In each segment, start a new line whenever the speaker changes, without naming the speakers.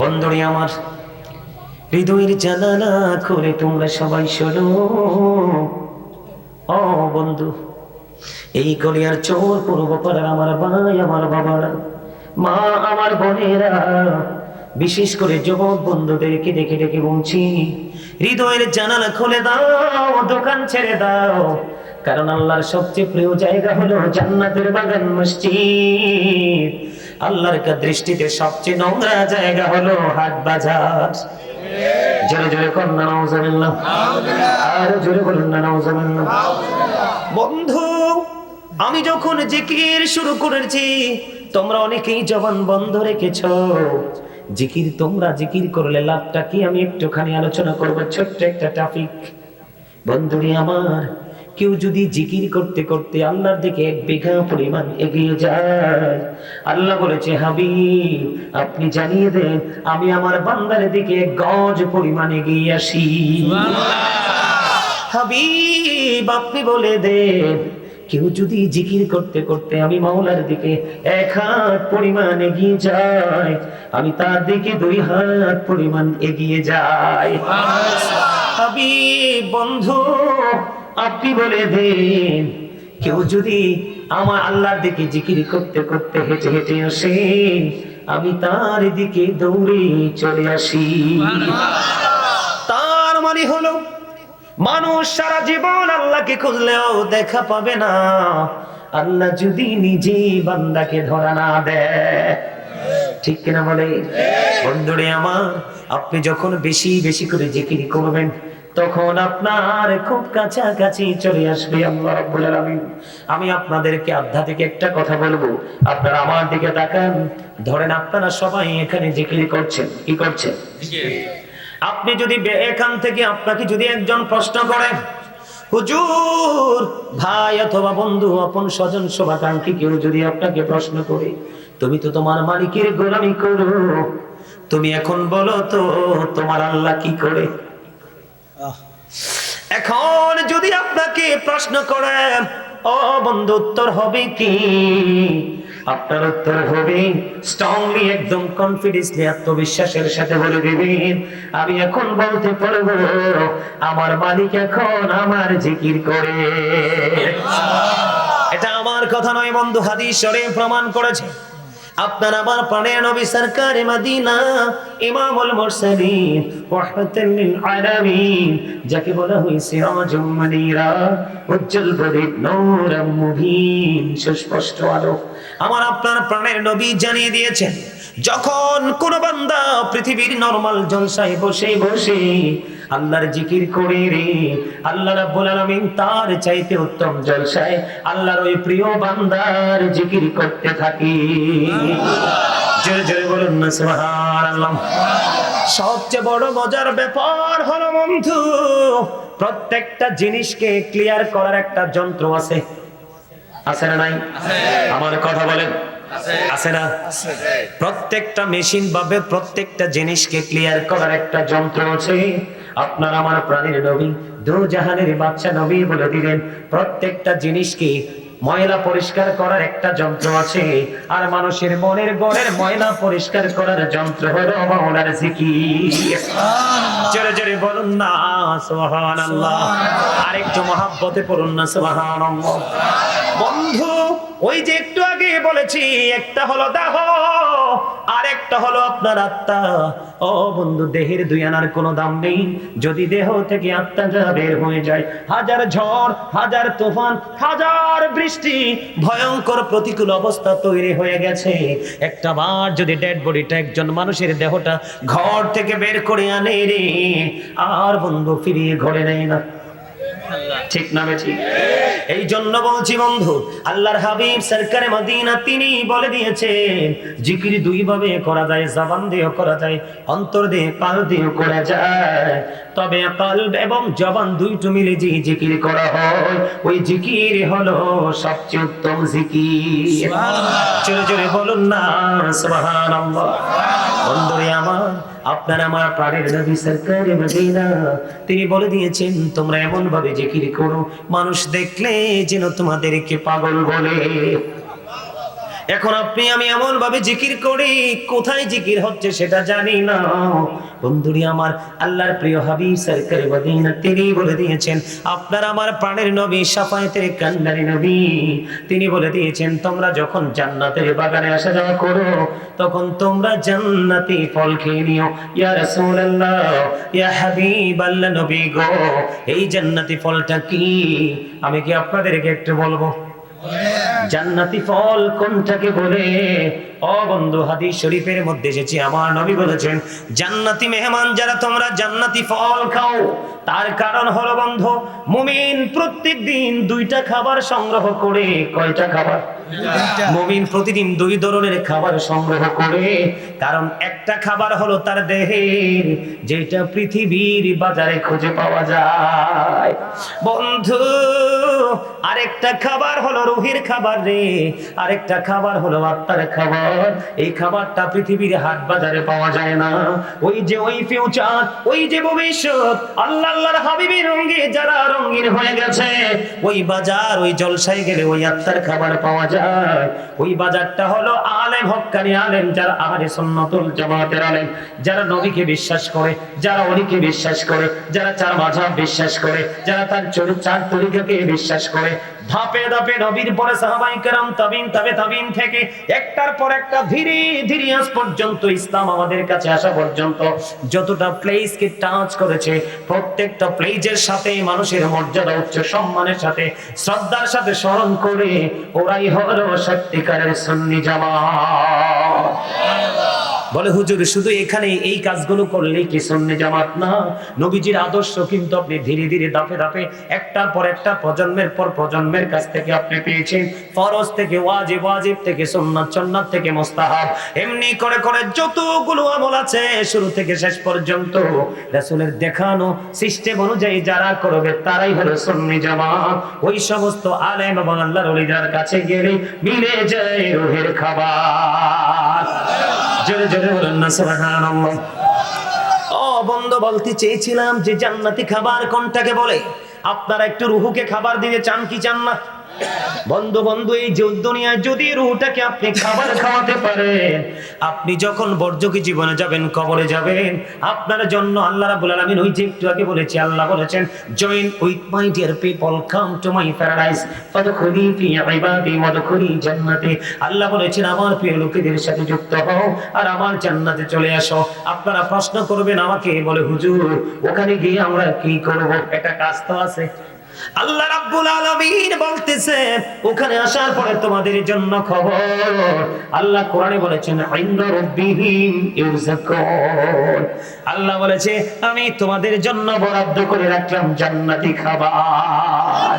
বন্ধুরে আমার হৃদয়ের জানালা করে তোমরা সবাই শোনো। ও বন্ধু, এই গলিয়ার চোর পূর্ব পাড়ার আমার ভাই, আমার বাবারা মা, আমার বোনেরা, বিশেষ করে যুবক বন্ধুদেরকে দেখে দেখে বলছি, হৃদয়ের জানালা খুলে দাও, দোকান ছেড়ে দাও, কারণ আল্লাহর সবচেয়ে প্রিয় জায়গা হলো জান্নাতের বাগান মসজিদ। আল্লাহর দৃষ্টিতে সবচেয়ে নোংরা জায়গা হলো হাট বাজার। জোরে জোরে আর জোরে বন্ধু, আমি যখন জিকির শুরু করেছি, তোমরা অনেকেই জবান বন্ধ রেখেছ। জিকির, তোমরা জিকির করলে লাভটা কি? আমি একটুখানি আলোচনা করব, ছোট্ট একটা টপিক বন্ধুরে আমার কেউ যদি জিকির করতে করতে আল্লাহর দিকে এক বিঘা পরিমাণ এগিয়ে যায় আল্লাহ বলেছে হাবি আপনি জানিয়ে দেন আমি আমার বান্দার দিকে গজ পরিমাণ এগিয়ে আসি। হাবিব আপনি বলে দেন কেউ যদি জিকির করতে করতে আমি মাওলার দিকে এক হাত পরিমাণ এগিয়ে যায় আমি তার দিকে দুই হাত পরিমাণ এগিয়ে যাই। হাবিব বন্ধু আপনি বলে দেন, কেউ যদি আমার আল্লাহর দিকে জিকির করতে করতে হেঁটে হেঁটে আসে, আমি তার দিকে দৌড়ে চলে আসি। তার মানে হলো, মানুষ সারা জীবন আল্লাহকে খুঁজলেও দেখা পাবে না। আল্লাহ যদি নিজে বান্দাকে ধরা না দেয়, ঠিক কিনা বলে? বন্ধুরে আমার, আপনি যখন বেশি বেশি করে জিকির করবেন তখন আপনার খুব কাছাকাছি চলে আসবে আল্লাহ রাব্বুল আলামিন। আমি আপনাদেরকে আধ্যাত্মিক একটা কথা বলব। আপনারা আমার দিকে তাকান। ধরেন আপনারা সবাই এখানে জিকির করছেন। কি করছেন? আপনি যদি এখান থেকে আপনাকে যদি একজন প্রশ্ন করে, হুজুর, ভাই অথবা বন্ধু, আপন স্বজন, শোভাকাঙ্ক্ষী কেউ যদি আপনাকে প্রশ্ন করে, তুমি তো তোমার মালিকের গোলামি করো। তুমি এখন বলো তো, তোমার আল্লাহ কি করে? এখন যদি আপনাকে প্রশ্ন করে ও বন্ধু, উত্তর হবে কি? আপনার উত্তর হবে স্ট্রংলি একদম কনফিডেন্সলি আত্মবিশ্বাসের সাথে বলে দিবেন। আমি এখন বলতে পারব, আমার মালিক এখন আমার জিকির করে। এটা আমার কথা নয়, বন্ধু, হাদিস শরীফ প্রমাণ করেছে। আপনার আমার প্রাণের নবী সরকারে মদিনা, ইমামুল মুরসালিন রাহমাতুল লিল আলামিন, যাকে বলা হয় সিরাজুম উজ্জ্বল প্রদীপ নূরম মুবিন, সুস্পষ্ট আলো আমার আপনার প্রাণের নবী জানিয়ে দিয়েছেন যখন কোন বান্দা পৃথিবীর নরমাল জলসায় বসে বসে আল্লাহর জিকির করে রে আল্লাহ রাব্বুল আলামিন তার চাইতে উত্তম জলসায় আল্লাহর ওই প্রিয় বান্দার জিকির করতে থাকি। জোরে জোরে বলুন না সুবহানাল্লাহ। সবচেয়ে বড় মজার ব্যাপার হলো বন্ধু প্রত্যেকটা জিনিসকে ক্লিয়ার করার একটা যন্ত্র আছে। আছে না নাই? আমার কথা বলেন। আছে? না? প্রত্যেকটা মেশিন ভাবে প্রত্যেকটা জিনিসকে ক্লিয়ার করার একটা যন্ত্র আছে। আপনার আমার প্রাণীর নবী দু জাহানের বাচ্চা নবী বলে দিলেন প্রত্যেকটা জিনিসকে ময়লা পরিষ্কার করার একটা যন্ত্র আছে। আর মানুষের মনের গড়ের ময়লা পরিষ্কার করার যন্ত্র হলো মাওলার জিকির। জোরে জোরে বলুন না সুবহানাল্লাহ। আরেকটু মহাব্বতে পড়ুন না সুবহানাল্লাহ। বন্ধু ওই যে একটু আগে বলেছি, একটা হলো দেহ, আর একটা হলো আপনার আত্মা। ও বন্ধু, দেহের দুই আনার কোনো দাম নেই। যদি দেহ থেকে আত্মাটা বের হয়ে যায়, হাজার ঝড়, হাজার তুফান, হাজার বৃষ্টি, ভয়ঙ্কর প্রতিকূল অবস্থা তৈরি হয়ে গেছে। একটা বার যদি ডেড বডিটা একজন মানুষের দেহটা ঘর থেকে বের করে আনে রে, আর বন্ধু ফিরিয়ে ঘরে নেয় না। ঠিক না ঠিক এই জন্য বলছি বন্ধু আল্লাহর হাবিব সরকারে মদিনা তিনি বলে দিয়েছেন জিকির দুই ভাবে করা যায় জবান দিয়েও করা যায় অন্তর দিয়ে দিয়েও করা যায়। তবে কাল এবং জবান দুইটো মিলে যে জিকির করা হয় ওই জিকির হলো সবচেয়ে উত্তম জিকির। জোরে জোরে বলুন না সুবহানাল্লাহ। বন্ধুরে আমার আপনার আমার প্রাণের নবী, সরকার তিনি বলে দিয়েছেন, তোমরা এমন ভাবে জিকির করো। মানুষ দেখলে যেন তোমাদেরকে পাগল বলে। এখন আপনি, আমি এমন ভাবে জিকির করি, কোথায় জিকির হচ্ছে সেটা জানি না। বন্ধুরি, আমার আল্লাহর প্রিয় হাবিব সরকার মদিনা, তিনি বলে দিয়েছেন, আপনার আমার প্রাণের নবী, সাফায়েতের কান্নারি নবী, তিনি বলে দিয়েছেন, তোমরা যখন জান্নাতের বাগানে আসা যাওয়া করো, তখন তোমরা জান্নাতি ফল খেয়ে নিও। ইয়া রাসূলুল্লাহ, ইয়া হাবিব আল্লাহ নবী গো, এই জান্নাতি ফলটা কি? আমি কি আপনাদেরকে একটু বলব? জান্নাতি ফল কোনটাকে বলে? ও বন্ধু হাদিস শরীফের মধ্যে এসেছে আমার নবী বলেছেন জান্নাতি মেহমান যারা তোমরা জান্নাতি ফল খাও তার কারণ হলো বন্ধু মুমিন প্রত্যেক দিন দুইটা খাবার সংগ্রহ করে কয়টা খাবার? মুমিন প্রতিদিন দুই ধরনের খাবার সংগ্রহ করে কারণ একটা খাবার হলো তার দেহের যেটা পৃথিবীর বাজারে খুঁজে পাওয়া যায়। বন্ধু আরেকটা খাবার হলো রুহির খাবার রে। আরেকটা খাবার হলো আত্মার খাবার। এই খাবারটা পৃথিবীর হাট বাজারে পাওয়া যায় না। ওই যে ওই ফিউচার ওই যে ভবিষ্যৎ, আল্লাহ আল্লাহর হাবিবের রঙে যারা রঙিন হয়ে গেছে, ওই বাজার, ওই জলসায় গেলে ওই আত্মার খাবার পাওয়া যায়। ওই বাজারটা হলো আলেম, হক্কানি আলেম, যারা আহারে সন্ন্যতুল জামাতের আলেম, যারা নবীকে বিশ্বাস করে, যারা অলিকে বিশ্বাস করে, যারা চার মাঝাব বিশ্বাস করে, যারা তার চরিত্র চার তরিকাকে বিশ্বাস করে ধাপে ধাপে নবীর পরে সাহাবাই কেরাম তাবিন, তবে তাবিন থেকে একটার পর একটা ধীরে ধীরে আজ পর্যন্ত ইসলাম আমাদের কাছে আসা পর্যন্ত যতটা প্লেসকে টাচ করেছে, প্রত্যেকটা প্লেজের সাথে মানুষের মর্যাদা, উচ্চ সম্মানের সাথে, শ্রদ্ধার সাথে স্মরণ করে ওরাই হলো সত্যিকারের সন্নি জামা বলে, হুজুর, শুধু এখানে এই কাজগুলো করলেই কি সন্নে জামাত না? নবীজির আদর্শ কিন্তু আপনি ধীরে ধীরে দাপে দাপে একটার পর একটা প্রজন্মের পর প্রজন্মের কাছ থেকে আপনি পেয়েছেন। ফরজ থেকে ওয়াজিব ওয়াজিব থেকে সুন্নাত সুন্নাত থেকে মুস্তাহাব। এমনি করে করে যতগুলো আমল আছে, শুরু থেকে শেষ পর্যন্ত রাসূলের দেখানো সিস্টেম অনুযায়ী যারা করবে, তারাই হলো সুন্নি জামাত। ওই সমস্ত আলেম এবং আল্লাহর ওলিদের কাছে গেলে মিলে যায় রুহের খাবার। জোরে জোরে বলেন বলতে চেয়েছিলাম যে জান্নাতি খাবার কোনটাকে বলে? আপনারা একটু রুহুকে খাবার দিতে চান কি চান না? বন্ধু বন্ধু, এই যে দুনিয়ায় যদি রুহটাকে আপনি খাবার খাওয়াতে পারেন, আপনি যখন বর্জকি জীবনে যাবেন, কবরে যাবেন, আপনার জন্য আল্লাহ রাব্বুল আলামিন ওই যে একটু আগে বলেছি, আল্লাহ বলেছেন join with my dear people come to my paradise ফাদখুলি ফি ইবাদি, ওয়াদখুলি জান্নাতি। আল্লাহ বলেছেন, আমার প্রিয় লোকেদের সাথে যুক্ত হও আর আমার জান্নাতে চলে আসো। আপনারা প্রশ্ন করবেন আমাকে, বলে, হুজুর, ওখানে গিয়ে আমরা কি করব? একটা কাজ তো আছে। আল্লাহ রাব্বুল আলামিন বলতেছে, ওখানে আসার পরে তোমাদের জন্য খবর। আল্লাহ কোরআনে বলেছেন ইন্না রাব্বিহিম ইরযাকুন আল্লাহ বলেছে, আমি তোমাদের জন্য বরাদ্দ করে রাখলাম জান্নাতি খাবার।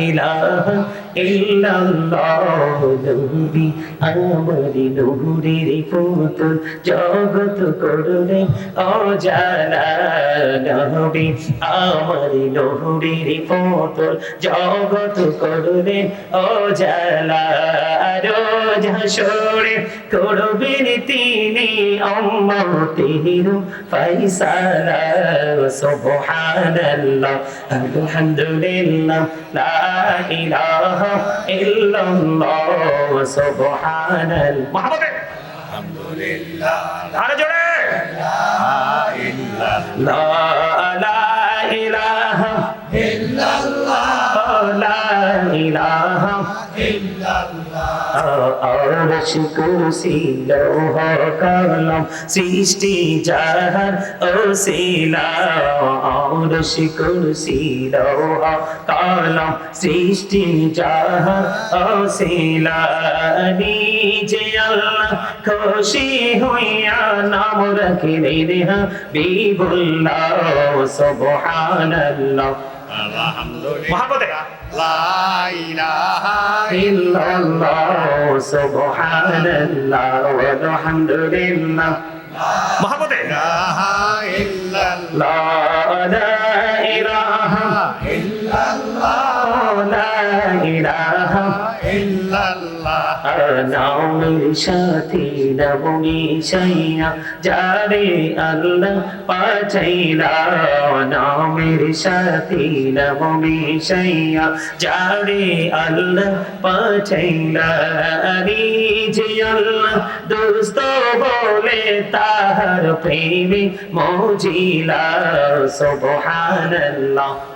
ইলাহা ইল্লাল্লাহ নবী আমারি নূরের পুতুল জগৎ করলে অজালা নবী, আমারি নূরের পুতুল জগত করুণে অজালা হাসরে করবেন তিনি অম্মতির ফাইসালা সুবহানাল্লাহ। আলহামদুলিল্লাহ লা ইলাহা ইল্লাল্লাহ সুবহানাল্লাহ মুহাম্মদ! আরে জোরে! লা লা ইলাহা ইল্লাল্লাহ। লা ইলাহা আরশ কুরসি লৌহ কলম সৃষ্টি যাহার ওসিলা আরশ কুরসি লৌহ কলম সৃষ্টি যাহার ওসিলা নিজে আল্লাহ খুশি হইয়া নাম রাখিলেন হাবিবুল্লাহ সুবহানাল্লাহ মহাপতে ইল্লাল্লাহ মহাপতে
ইল্লাল্লাহ।
লা ইলাহা
ইল্লাল্লাহ
লা ইলাহা
ইল্লাল্লাহ
নামের সাথে নবমি সাইয়া যারে আল্লাহ পাচাইলা নামের সাথে নবমি সাইয়া যারে আল্লাহ পাচাইলা রে যে আল্লাহ দোস্ত বলে তাহার প্রেমে মজিলা সুবহানাল্লাহ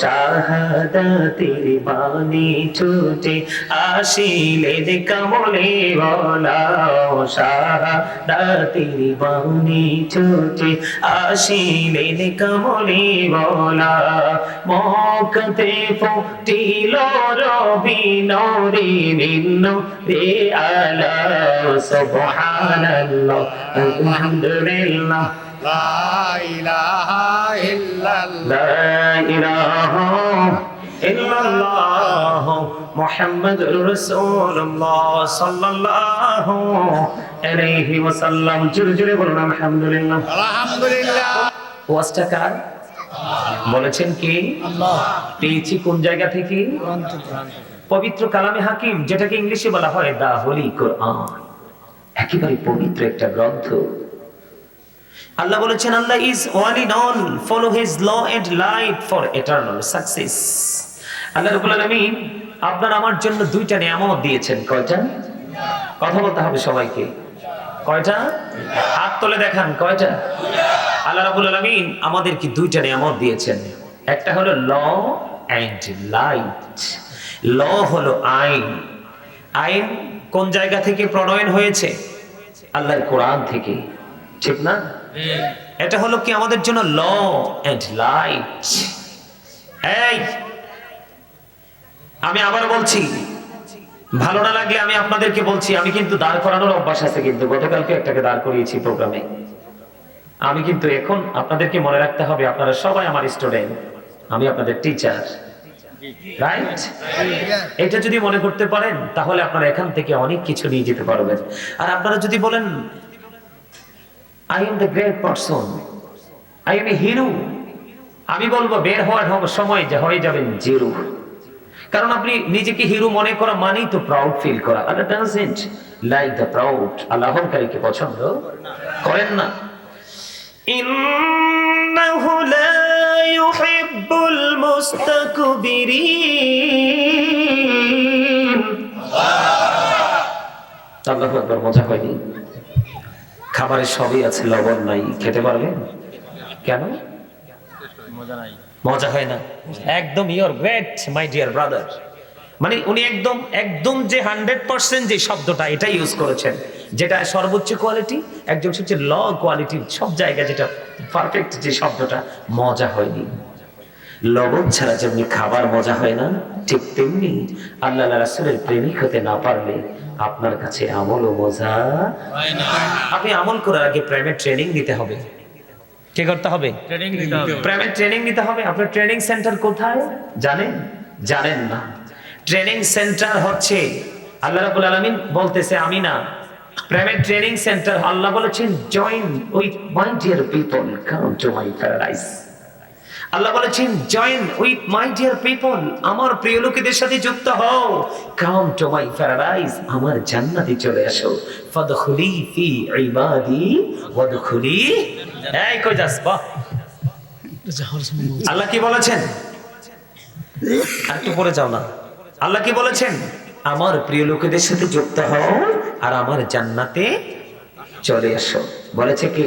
শাহাদাতের বাণী ছুটে আসিলেন কমলে বলা শাহাদাতের বাণী ছুটে আসিলেন কমলে বলা মকতে ফুটিল রবি নরে নিন্ন রে আলা সুবহানাল্লাহ, আলহামদুলিল্লাহ।
লা ইলাহা ইল্লাল্লাহ
لا إله إلا الله محمد رسول الله صلى الله عليه وسلم জোরে জোরে বলুন আলহামদুলিল্লাহ
আলহামদুলিল্লাহ
ওয়াজটা কার বলেছেন কি পেয়েছি কোন জায়গা থেকে পবিত্র কালামে হাকিম যেটাকে ইংলিশে বলা হয় দা হোলি কোরআন একেবারে পবিত্র একটা গ্রন্থ আল্লাহ বলেছেন, আল্লাহ is one in all follow his law and light for eternal success আল্লাহ রাব্বুল আলামিন আপনার আমার জন্য দুইটা নিয়ামত দিয়েছেন। কয়টা? কথা বলতে হবে সবাইকে। কয়টা? হাত তুলে দেখান, কয়টা? আল্লাহ রাব্বুল আলামিন আমাদেরকে দুইটা নিয়ামত দিয়েছেন। একটা হলো ল এন্ড লাইট ল হলো আইন। আইন কোন জায়গা থেকে প্রণয়ন হয়েছে? আল্লাহর কোরআন থেকে। ঠিক না? এটা হলো কি আমাদের জন্য ল এন্ড লাইট এই, আমি আবার বলছি, ভালো না লাগলে আমি আপনাদেরকে বলছি, আমি কিন্তু দাঁড় করানোর অভ্যাস আছে কিন্তু, গতকালকে একটাকে দাঁড় করিয়েছি প্রোগ্রামে আমি কিন্তু এখন আপনাদেরকে মনে রাখতে হবে, আপনারা সবাই আমার স্টুডেন্ট আমি আপনাদের টিচার এটা যদি মনে করতে পারেন, তাহলে আপনারা এখান থেকে অনেক কিছু নিয়ে যেতে পারবেন। আর আপনারা যদি বলেন I am the great person I am a hero আমি বলব বের হওয়ার সময় যে হয়ে যাবেন জিরো। কারণ আপনি নিজেকে হিরো মনে করা মানেই তো প্রাউড ফিল করা। আল্লাহ ডাজেন্ট লাইক দ্য প্রাউড আল্লাহ অহংকারীকে পছন্দ করেন না। ইন্নাহু লা ইউহিব্বুল মুস্তাকবিরিন। আল্লাহু আকবার মজা হয়নি খাবারে সবই আছে লবণ নাই। খেতে পারবেন কেন? মজা হয় না। একদম your great my dear brother মানে উনি একদম একদম যে হান্ড্রেড পার্সেন্ট যে শব্দটা এটা ইউজ করেছেন। যেটা সর্বোচ্চ কোয়ালিটি একজন হচ্ছে ল কোয়ালিটি সব জায়গায় যেটা পারফেক্ট যে শব্দটা মজা হয়নি। লবণ ছাড়া যেমনি খাবার মজা হয় না ঠিক তেমনি আল্লাহ রাসুলের প্রেমিক হতে না পারলে আপনার কাছে আমলও মজা আপনি আমল করার আগে প্রেমের ট্রেনিং দিতে হবে। কি করতে হবে?
ট্রেনিং নিতে হবে।
প্রাইভেট ট্রেনিং নিতে হবে। আপনার ট্রেনিং সেন্টার কোথায়? জানেন? জানেন না। ট্রেনিং সেন্টার হচ্ছে আল্লাহ রাব্বুল আলামিন বলতেছে আমি না প্রাইভেট ট্রেনিং সেন্টার আল্লাহ বলেছেন join with my dear people come to my paradise আল্লাহ বলেছেন join with my dear people আমার প্রিয় লোকেদের সাথে যুক্ত হও। কাম টু মাই প্যারাডাইস আমার জান্নাতে চলে আসো। ফাদখুলি ফি ইবাদি, ওয়াদখুলি এই কই যাস বাহ! আল্লাহ কি বলেছেন? একটু পরে যাও না। আল্লাহ কি বলেছেন? আমার প্রিয় লোকেদের সাথে যুক্ত হও, আর আমার জান্নাতে চলে আসো বলেছে কি?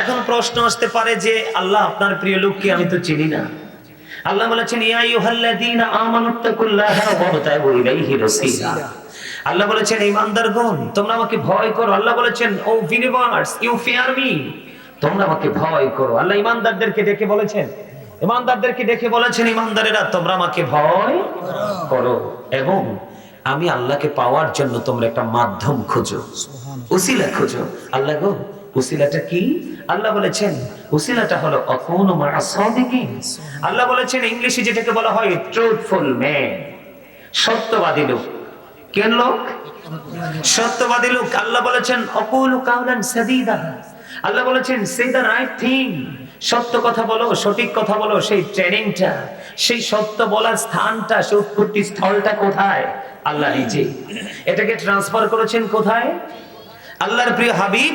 এখন প্রশ্ন আসতে পারে যে আল্লাহ আপনার প্রিয় লোককে আমি তো চিনি না। আল্লাহ বলেছেন আইয়ুহাল্লাযীনা আমানুত্তাকুল্লাহা ইলাইহি রাসীলা। আল্লাহ বলেছেন ইমানদারগণ তোমরা আমাকে ভয় করো। আল্লাহ বলেছেন O believers you fear me তোমরা আমাকে ভয় করো। আল্লাহ ইমানদারদেরকে ডেকে বলেছেন ইমানদারদেরকে ডেকে বলেছেন ইমানদারেরা তোমরা আমাকে ভয় করো এবং আমি আল্লাহকে পাওয়ার জন্য তোমরা একটা মাধ্যম খোঁজো। উসিলা খোঁজো। আল্লাহ গো উসিলাটা কি? আল্লাহ বলেছেন উসিলাটা হলো অকৌন আল্লাহ বলেছেন ইংলিশে যেটাকে বলা হয় ট্রুথফুল ম্যান সত্যবাদী লোক। কেন লোক? সত্যবাদী লোক। আল্লাহ বলেছেন অকুল কাউলান সাদিদা। আল্লাহ বলেছেন সে দ্য রাইট থিং সত্য কথা বলো সঠিক কথা বলো সেই ট্রেনিংটা সেই সত্য বলার স্থানটা সেই উৎপত্তি স্থলটা কোথায়? আল্লাহ নিজে। এটাকে ট্রান্সফার করেছেন কোথায়? আল্লাহর প্রিয় হাবিব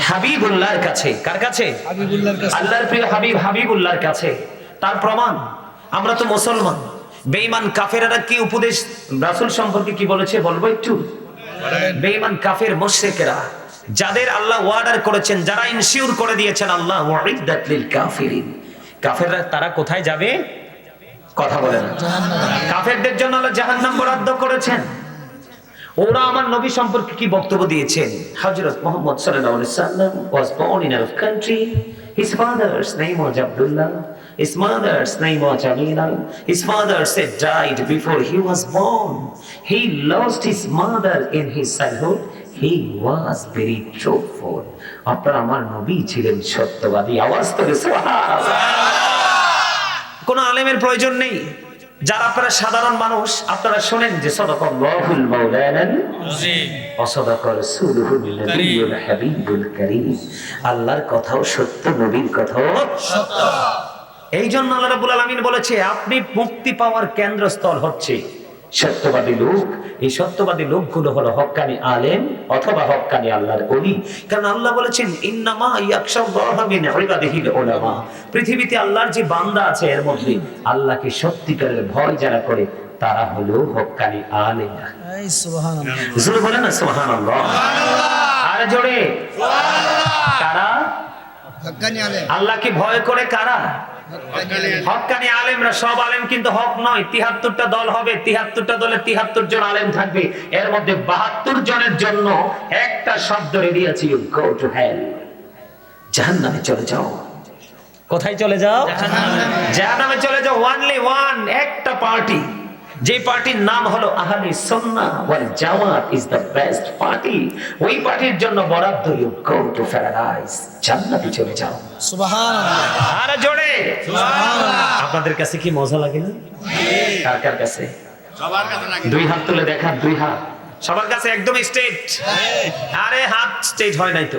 হাবিবুল্লাহর কাছে। কার কাছে? আল্লাহর প্রিয় হাবিব হাবিবুল্লাহর কাছে। তার প্রমাণ আমরা তো মুসলমান। বেঈমান কাফেরারা কি উপদেশ রাসূল সম্পর্কে কি বলেছে বলব একটু? বেঈমান কাফের মুশরিকেরা। যাদের আল্লাহ ওয়ার্ডার করেছেন যারা ইনসিওর করে দিয়েছেন আল্লাহ কাফেররা তারা কোথায় যাবে কথা বলে না কাফেরদের জন্য আল্লাহ জাহান্নাম বরাদ্দ করেছেন ওরা আমার নবী সম্পর্কে কি বক্তব্য দিয়েছেন হযরত মুহাম্মদ সাল্লাম was born in Arab country his father's name was Abdullah his mother's name was Amina his father said died before he was born he lost his mother in his childhood আপনার আমার নবী ছিলেন সত্যবাদী। আওয়াজ কোনো আলেমের প্রয়োজন নেই। যারা আপনারা সাধারণ মানুষ আপনারা শোনেন যে সদাকাল্লাহুল মাওলানাল অসদাক রাসূলুহুল নবিয়ুল হাবিবুল কারীম। আল্লাহর কথাও সত্য নবীর কথাও সত্য। এই জন্য আল্লাহ রাব্বুল আলামিন বলেছে আপনি মুক্তি পাওয়ার কেন্দ্রস্থল হচ্ছে। সত্যবাদী লোক। এই সত্যবাদী লোকগুলো হলো হক্কানি আলেম অথবা হক্কানি আল্লাহর ওলি। কারণ আল্লাহ বলেছেন ইন্নামা ইয়াকশাল্লাহা মিন ইবাদিহিল উলামা। পৃথিবীতে আল্লাহর যে বান্দা আছে এর মধ্যে আল্লাহকে সত্যিকারের ভয় যারা করে তারা হলো হক্কানি আলেম
এই সুবহানাল্লাহ।
জোরে বলে না সুবহানাল্লাহ। আর জোরে। কারা?
হক্কানি আলেম।
আল্লাহকে ভয় করে কারা? হকানি আলেমরা সব আলেম কিন্তু হক নয়। তিহাত্তরটা দল হবে তিহাত্তরটা দলে তিহাত্তর জন আলেম থাকবে। এর মধ্যে বাহাত্তর জনের জন্য একটা শব্দ রেডি আছে ইউ গো টু হেল জাহান্নামে চলে যাও। কোথায় চলে যাও? জাহান্নামে। চলে যাও। ওয়ানলি ওয়ান একটা পার্টি যে পার্টির নাম হলো আহলে সুন্নাহ ওয়াল জামাত ইজ দ্য বেস্ট পার্টি ওই পার্টির জন্য বরাদ্দ ইউ গো টু প্যারাডাইস জান্নাতে চলে যাও।
সুবহানাল্লাহ।
আরে জোরে। সুবহানাল্লাহ। আপনাদের কাছে কি মজা লাগে না? কার কার কাছে?
সবার কাছে নাকি?
দুই হাত তুলে দেখান দুই হাত। সবার কাছে একদম স্ট্রেট আরে হাত স্ট্রেট হয় নাই তো।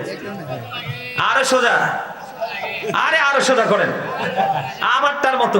আরও সোজা। আরে আরও সোজা করেন। আমার তার মতো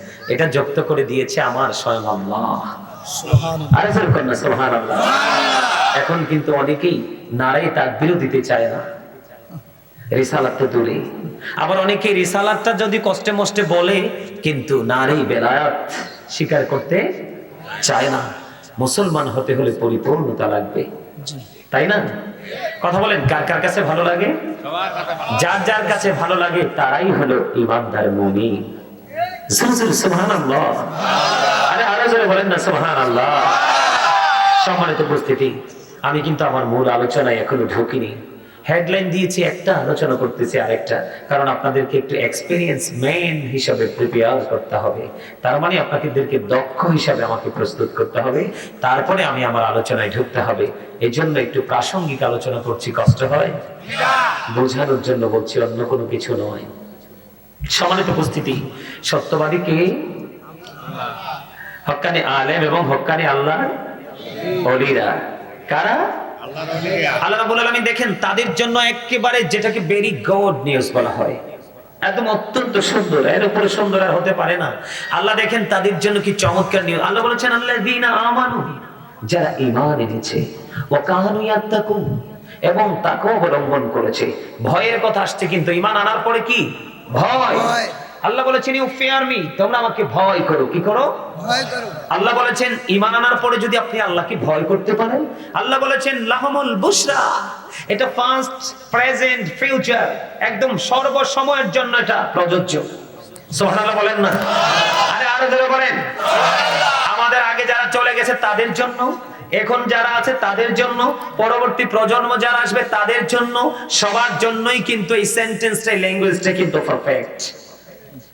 এটা যুক্ত করে দিয়েছে আমার স্বয়ং আল্লাহ। আরে সোহান এখন কিন্তু অনেকেই নারাই তার বিরোধিতে চায় না। রিসালাত তো দূরে আবার অনেকে রিসালাতটা যদি কষ্টে মষ্টে বলে কিন্তু নারী বেলায়াত স্বীকার করতে চায় না। মুসলমান হতে হলে পরিপূর্ণতা লাগবে। তাই না? কথা বলেন কার কার কাছে ভালো লাগে। যার যার কাছে ভালো লাগে তারাই হলো ইমানদার মুমিন। জোরে বলেন না সম্মানিত উপস্থিতি, আমি কিন্তু আমার মূল আলোচনায় এখনও ঢুকিনি। হেডলাইন দিয়েছি একটা, আলোচনা করতেছি আরেকটা। কারণ আপনাদেরকে একটু এক্সপিরিয়েন্স ম্যান হিসাবে প্রিপেয়ার করতে হবে। তার মানে আপনাদেরকে দক্ষ হিসাবে আমাকে প্রস্তুত করতে হবে। তারপরে আমি আমার আলোচনায় ঢুকতে হবে। এই জন্য একটু প্রাসঙ্গিক আলোচনা করছি, কষ্ট হয়? বোঝানোর জন্য বলছি, অন্য কোনো কিছু নয়। সমানিত উপস্থিতি। সত্যবাদী কে? হক্কানি আলেম এবং হক্কানি আল্লাহ অলিরা কারা? আল্লাহ রাব্বুল আলামিন দেখেন, তাদের জন্য একেবারে যেটাকে গড নিউজ বলা হয়। একদম অত্যন্ত সুন্দর, এর উপরে সুন্দর আর হতে পারে না। আল্লাহ দেখেন, তাদের জন্য কি চমৎকার নিউজ আল্লাহ বলেছেন আল্লাহ দিনা আমানু, যারা ইমান এনেছে ও কাহানু ইয়াত্তাকুন, এবং তাকে অবলম্বন করেছে। ভয়ের কথা আসছে কিন্তু ইমান আনার পরে কি? ভয়। আল্লাহ বলেছেন ইউ ফিয়ার মি তোমরা আমাকে ভয় করো। কি করো?
ভয় করো।
আল্লাহ বলেছেন ইমান আনার পরে যদি আপনি আল্লাহকে ভয় করতে পারেন? আল্লাহ বলেছেন লাহমুল বুশরা এটা ফার্স্ট প্রেজেন্ট ফিউচার একদম সর্ব সময়ের জন্য এটা প্রযোজ্য। সুবহানাল্লাহ বলেন না। আরে আরও ধরে বলেন। আমাদের আগে যারা চলে গেছে তাদের জন্য এখন যারা আছে তাদের জন্য, পরবর্তী প্রজন্ম যারা আসবে তাদের জন্য, সবার জন্যই কিন্তু এই সেন্টেন্সটা ল্যাঙ্গুয়েজটা কিন্তু পারফেক্ট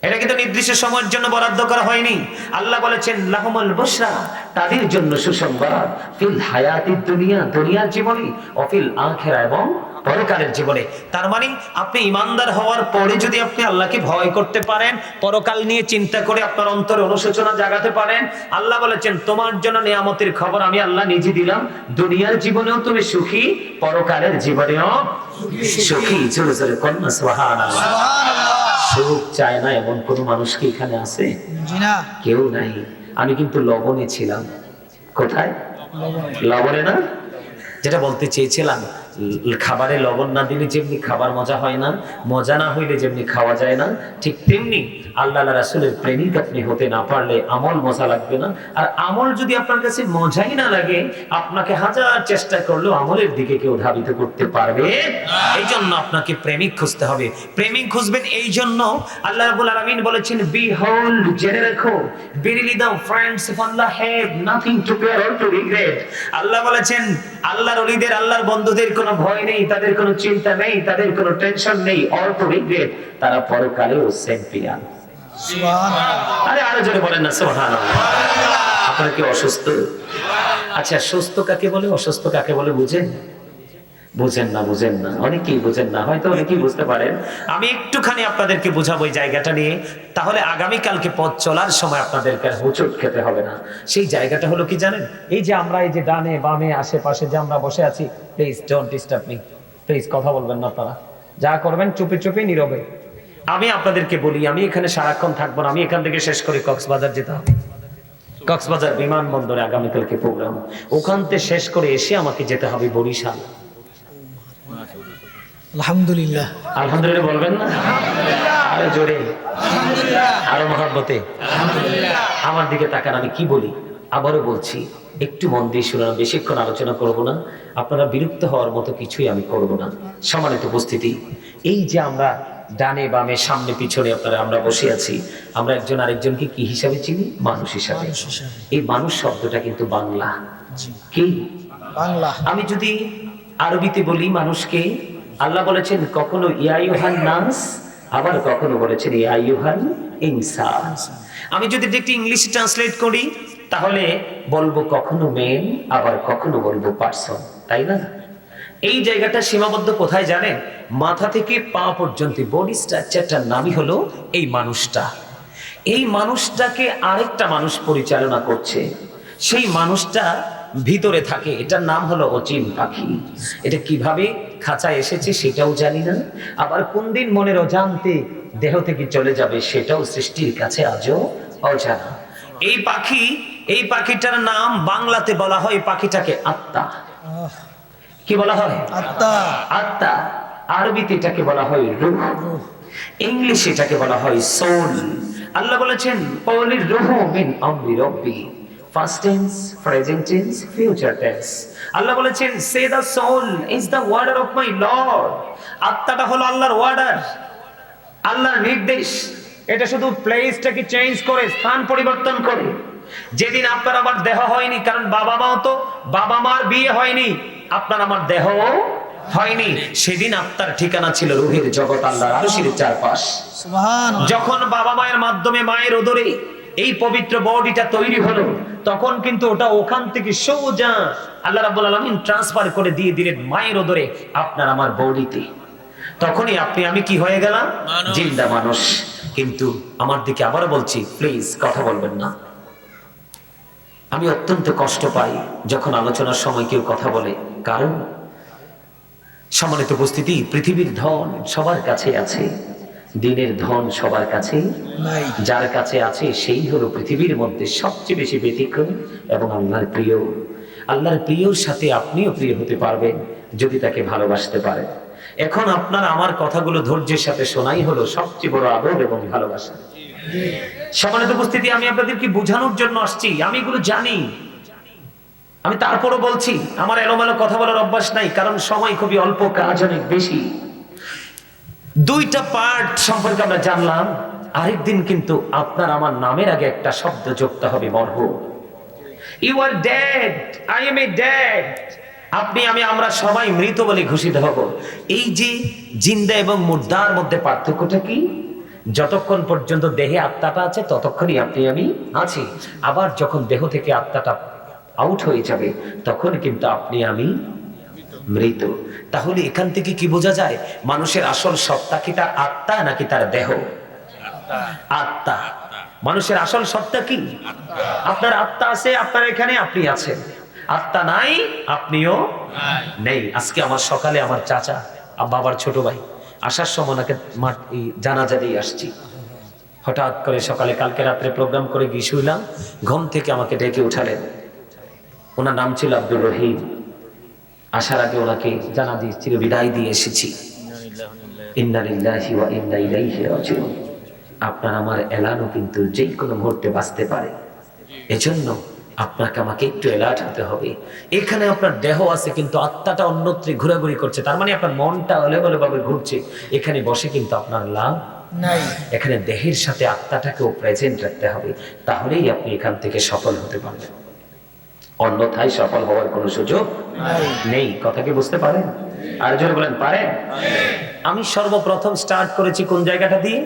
এটা কিন্তু নির্দিষ্ট সময়ের জন্য বরাদ্দ করা হয়নি। আল্লাহ বলেছেন, লাহমুল বুশরা, তাদের জন্য সুসংবাদ। ফিল হায়াতিদ দুনিয়া, দুনিয়ার জীবনে, অফিল আখিরা এবং পরকালের জীবনে। তার মানে আপনি ইমানদার হওয়ার পরে যদি আপনি আল্লাহকে ভয় করতে পারেন, পরকাল নিয়ে চিন্তা করে আপনার অন্তরে অনুশোচনা জাগাতে পারেন, আল্লাহ বলেছেন, তোমার জন্য নিয়ামতের খবর আমি আল্লাহ নিজে দিলাম। দুনিয়ার জীবনেও তুমি সুখী, পরকালের জীবনেও সুখী। জোরে জোরে কন্যা সুবহানাল্লাহ। সুখ চায় না এমন কোন মানুষ কি এখানে আছে? কেউ নাই। আমি কিন্তু লবণে ছিলাম। কোথায়? লবণে না? যেটা বলতে চেয়েছিলাম খাবারে লবণ না দিলে যেমনি খাবার মজা হয় না, মজা না হইলে যেমনি খাওয়া যায় না, ঠিক তেমনি আল্লাহ রাসুলের প্রেমিক আপনি হতে না পারলে আমল মজা লাগবে না। আর আমল যদি আপনার কাছে মজাই না লাগে, আপনাকে হাজার চেষ্টা করলেও আমলের দিকে কেউ ধাবিত করতে পারবে। এই জন্য আপনাকে প্রেমিক খুঁজতে হবে। প্রেমিক খুঁজবেন এই জন্য আল্লাহ রাব্বুল আলামিন বলেছেন বি হোল্ড জেনে রাখো। বেরিলি দাও friends if Allah have nothing to fear or to regret আল্লাহ বলেছেন, আল্লাহর ওলিদের আল্লাহর বন্ধুদের কোনো ভয় নেই তাদের কোনো চিন্তা নেই তাদের কোনো টেনশন নেই অল্প রিগ্রেট তারা পরকালেও চ্যাম্পিয়ন আরে আরও জোরে বলেন না সোহান আপনারা কি অসুস্থ? আচ্ছা সুস্থ কাকে বলে? অসুস্থ কাকে বলে বুঝেন? বুঝেন না বুঝেন না। অনেকেই বুঝেন না, হয়তো অনেকেই বুঝতে পারেন। আমি একটুখানি আপনাদেরকে বুঝাবো এই জায়গাটা নিয়ে। তাহলে আগামী কালকে পথ চলার সময় আপনাদেরকে আর হোঁচট খেতে হবে না। সেই জায়গাটা হলো কি জানেন? এই যে আমরা এই যে ডানে বামে আশেপাশে যে আমরা বসে আছি please don't disturb me please কথা বলবেন না আপনারা। যা করবেন চুপে চুপে নীরবে। আমি আপনাদেরকে বলি, আমি এখানে সারাক্ষণ থাকব না। আমি এখান থেকে শেষ করে, কক্সবাজার যেতে হবে। কক্সবাজার বিমানবন্দরে আগামীকালকে প্রোগ্রাম ওখান থেকে শেষ করে এসে আমাকে যেতে হবে বরিশাল।
আলহামদুলিল্লাহ।
আলহামদুলিল্লাহ বলবেন না? আরও জোরে। আরও মহাব্বতে। আমার দিকে তাকান আমি কি বলি? আবারও বলছি একটু মন দিয়ে শুনুন বেশিক্ষণ আলোচনা করব না। আপনারা বিরক্ত হওয়ার মতো কিছুই আমি করব না। সম্মানিত উপস্থিতি এই যে আমরা ডানে বামে সামনে পিছনে আপনারা আমরা বসে আছি আমরা একজন আরেকজনকে কি হিসাবে চিনি? মানুষ হিসাবে। এই মানুষ শব্দটা কিন্তু বাংলা। কি?
বাংলা।
আমি যদি আরবিতে বলি মানুষকে, আল্লাহ বলেছেন, কখনো ইয়াইহান নাস আবার কখনো বলেছেন ইয়াইহান ইনসান আমি যদি একটি ইংলিশে ট্রান্সলেট করি, তাহলে বলব কখনো মেন আবার কখনো বলব পার্সন, তাই না? এই জায়গাটা সীমাবদ্ধ কোথায় জানেন? মাথা থেকে পা পর্যন্ত, বডি স্ট্রাকচারটার নামই হলো এই মানুষটা। এই মানুষটাকে আরেকটা মানুষ পরিচালনা করছে। সেই মানুষটা ভিতরে থাকে। এটার নাম হলো অচিন পাখি। এটা কীভাবে খাঁচায় এসেছে সেটাও জানি না। আবার কোন দিন মনের অজান্তে দেহ থেকে চলে যাবে সেটাও সৃষ্টির কাছে আজও অজানা। এই পাখি এই পাখিটার নাম বাংলাতে বলা হয় পাখিটাকে আত্মা। কি বলা হয়?
আত্মা।
আত্মা। আরবিতে এটাকে বলা হয় রূহ। ইংলিশ এটাকে বলা হয় সোল। আল্লাহ বলেছেন পৌলির রুহ মিন আমরি রব্বি। First tense present tense future tense আল্লাহ বলেছেন say the soul is the order of my lord আত্মাটা হলো আল্লাহর ওয়ার্ডার আল্লাহর নির্দেশ। এটা শুধু প্লেসটাকে চেঞ্জ করে স্থান পরিবর্তন করে। যেদিন আপনার আমার দেহ হয়নি কারণ বাবা মাও তো বাবা মার বিয়ে হয়নি আপনার আমার দেহ হয়নি। সেদিন আপনার ঠিকানা ছিল রুহের জগৎ আল্লাহর আরশির চারপাশ। যখন বাবা মায়ের মাধ্যমে মায়ের ওদরে এই পবিত্র বডিটা তৈরি হলো। তখন কিন্তু ওটা ওখান থেকে সোজা আল্লাহ রাব্বুল আলামিন ট্রান্সফার করে দিয়ে দিলেন মায়ের ওদরে আপনার আমার বডিতে। তখনই আপনি আমি কি হয়ে গেলাম? জিন্দা মানুষ। কিন্তু আমার দিকে আবারও বলছি প্লিজ কথা বলবেন না। আমি অত্যন্ত কষ্ট পাই যখন আলোচনার সময় কেউ কথা বলে। কারণ সম্মানিত উপস্থিতি পৃথিবীর ধন সবার কাছে আছে। দিনের ধন সবার কাছে যার কাছে আছে সেই হলো পৃথিবীর মধ্যে সবচেয়ে বেশি ব্যতিক্রম এবং আল্লাহর প্রিয়। আল্লাহর প্রিয়র সাথে আপনিও প্রিয় হতে পারবেন যদি তাকে ভালোবাসতে পারেন। এখন আপনার আমার কথাগুলো ধৈর্যের সাথে শোনাই হলো সবচেয়ে বড় আদর এবং ভালোবাসা। সমানিত উপস্থিতি আমি আপনাদেরকে বোঝানোর জন্য আসছি। আমি এগুলো জানি। আমি তারপরও বলছি আমার এলোমেলো কথা বলার অভ্যাস নাই কারণ সময় খুবই অল্প কাজ অনেক বেশি। দুইটা পার্ট সম্পর্কে আমরা জানলাম, আরেকদিন কিন্তু আপনার আমার নামের আগে একটা শব্দ যোগতে হবে, মরহ। You are dead I am a dead আপনি, আমি, আমরা সবাই মৃত বলে ঘোষিত হব। এই যে জিন্দা এবং মুর্দার মধ্যে পার্থক্যটা কি? যতক্ষণ পর্যন্ত দেহে আত্মাটা আছে, ততক্ষণই আপনি, আমি আছি। আবার যখন দেহ থেকে আত্মাটা আউট হয়ে যাবে, তখন কিন্তু আপনি, আমি মৃত তাহলে এখান থেকে কি বোঝা যায়? মানুষের আসল সত্তা কি তার আত্মা নাকি তার দেহ? আত্মা। মানুষের আসল সত্তা কি? আপনার আত্মা আছে, আপনার এখানে আপনি আছেন। আত্মা নাই, আপনিও নেই। আজকে আমার সকালে আমার চাচা বাবার ছোট ভাই, আসার সময় ওনাকে জানাজা দিয়ে আসছি। হঠাৎ করে সকালে কালকে রাত্রে প্রোগ্রাম করে গিয়ে শুইলাম। ঘুম থেকে আমাকে ডেকে উঠালেন। ওনার নাম ছিল আব্দুর রহিম। আসার আগে ওনাকে জানা দিয়ে চির বিদায় দিয়ে এসেছি। আপনার আমার এলানও কিন্তু যে কোনো মুহূর্তে বাঁচতে পারে। এজন্য আপনাকে আমাকে একটু অ্যালার্ট হতে হবে। এখানে আপনার দেহ আছে কিন্তু আত্মাটা অন্যত্রে ঘোরাঘুরি করছে। তার মানে আপনার মনটা অলেবলে ভাবে ঘুরছে। এখানে বসে কিন্তু আপনার লাভ
নাই।
এখানে দেহের সাথে আত্মাটাকেও প্রেজেন্ট রাখতে হবে। তাহলেই আপনি এখান থেকে সফল হতে পারবেন। অন্যথায় সফল হওয়ার কোনো সুযোগ নেই। কথা কি বুঝতে পারেন? আর জোরে বলেন পারেন? আমি সর্বপ্রথম স্টার্ট করেছি কোন জায়গাটা দিয়ে?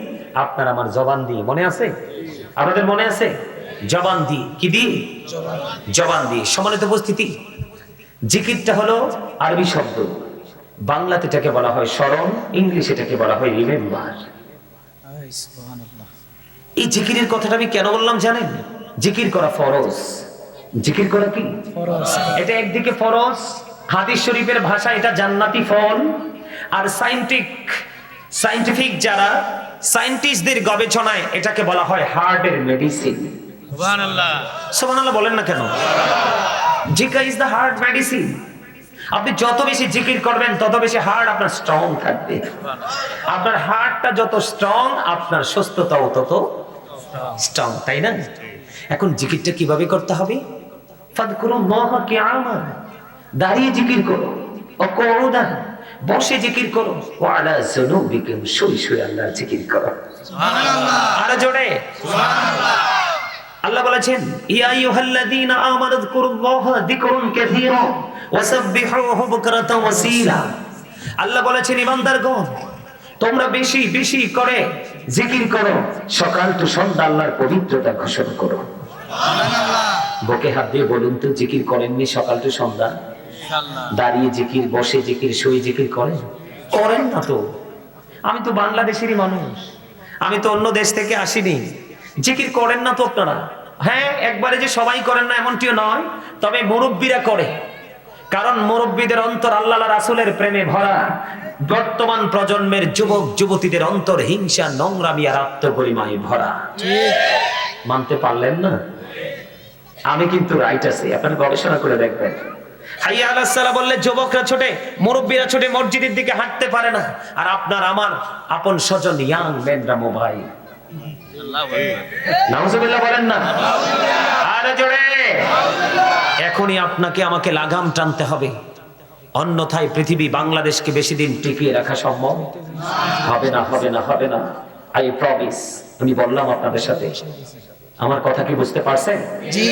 আপনার আমার জবান দিয়ে। মনে আছে? আপনাদের মনে আছে? জবান দিয়ে। কি দিয়ে? জবান দিয়ে। সমানিত উপস্থিতি জিকিরটা হলো আরবি শব্দ। বাংলাতে এটাকে বলা হয় স্মরণ ইংলিশে এটাকে বলা হয় রিমেম্বার এই জিকিরের কথাটা আমি কেন বললাম জানেন? জিকির করা ফরজ। জিকির করা কি? এটা একদিকে ফরজ হাদিস শরীফের ভাষা এটা জান্নাতি ফল। আর সাইন্টিফিক সাইন্টিফিক যারা সায়েন্টিস্টদের গবেষণায় এটাকে বলা হয় হার্টের মেডিসিন
সুবহানাল্লাহ।
সুবহানাল্লাহ বলেন না কেন? জিকা ইজ দ্য হার্ট মেডিসিন আপনি যত বেশি জিকির করবেন তত বেশি হার্ট আপনার স্ট্রং থাকবে। আপনার হার্টটা যত স্ট্রং আপনার সুস্থতাও তত স্ট্রং তাই না? এখন জিকিরটা কীভাবে করতে হবে? দাঁড়িয়ে জিকির করো অকউদান বসে জিকির করো। শুই শুই আল্লাহর জিকির করো। আরও জোরে। আল্লাহ বলেছেন ইয়া আইয়ুহাল্লাযীনা আমানু যকুরুল্লাহা যিকরুন কাসীরা ওয়াসাব্বিহুহু বুকরাতাও ওয়াসীলা আল্লাহ বলেছেন ইমানদারগণ তোমরা বেশি বেশি করে জিকির করো। সকাল তো সন্ধ্যা আল্লাহর পবিত্রতা ঘোষণা করো। বুকে হাত দিয়ে বলুন তো জিকির করেননি সকাল তো সন্ধ্যা? দাঁড়িয়ে জিকির বসে জিকির শুয়ে জিকির করেন? করেন না তো। আমি তো বাংলাদেশেরই মানুষ। আমি তো অন্য দেশ থেকে আসিনি। জিকির করেন না তো আপনারা? হ্যাঁ একবারে যে সবাই করেন না এমনটিও নয় তবে মুরব্বীরা করে। কারণ মুরব্বীদের অন্তর আল্লাহ রাসুলের প্রেমে ভরা। বর্তমান প্রজন্মের যুবক যুবতীদের অন্তর হিংসা নোংরামি আর আত্মগরিমায় ভরা। মানতে পারলেন না? আমি কিন্তু রাইট আছি আপনার গবেষণা করে দেখবেন। হাইয়া আলাহ সাল্লাহ বললে যুবকরা ছোটে মুরব্বীরা ছোটে মসজিদের দিকে হাঁটতে পারে না। আর আপনার আমার আপন স্বজন ইয়াং মোবাইল বলেন না। আরে জোরে। এখনই আপনাকে আমাকে লাগাম টানতে হবে। অন্যথায় পৃথিবী বাংলাদেশকে বেশি দিন টিকিয়ে রাখা সম্ভব? হবে না হবে না হবে না। আই প্রমিস আমি বললাম আপনাদের সাথে। আমার কথা কি বুঝতে পারছেন?
জি।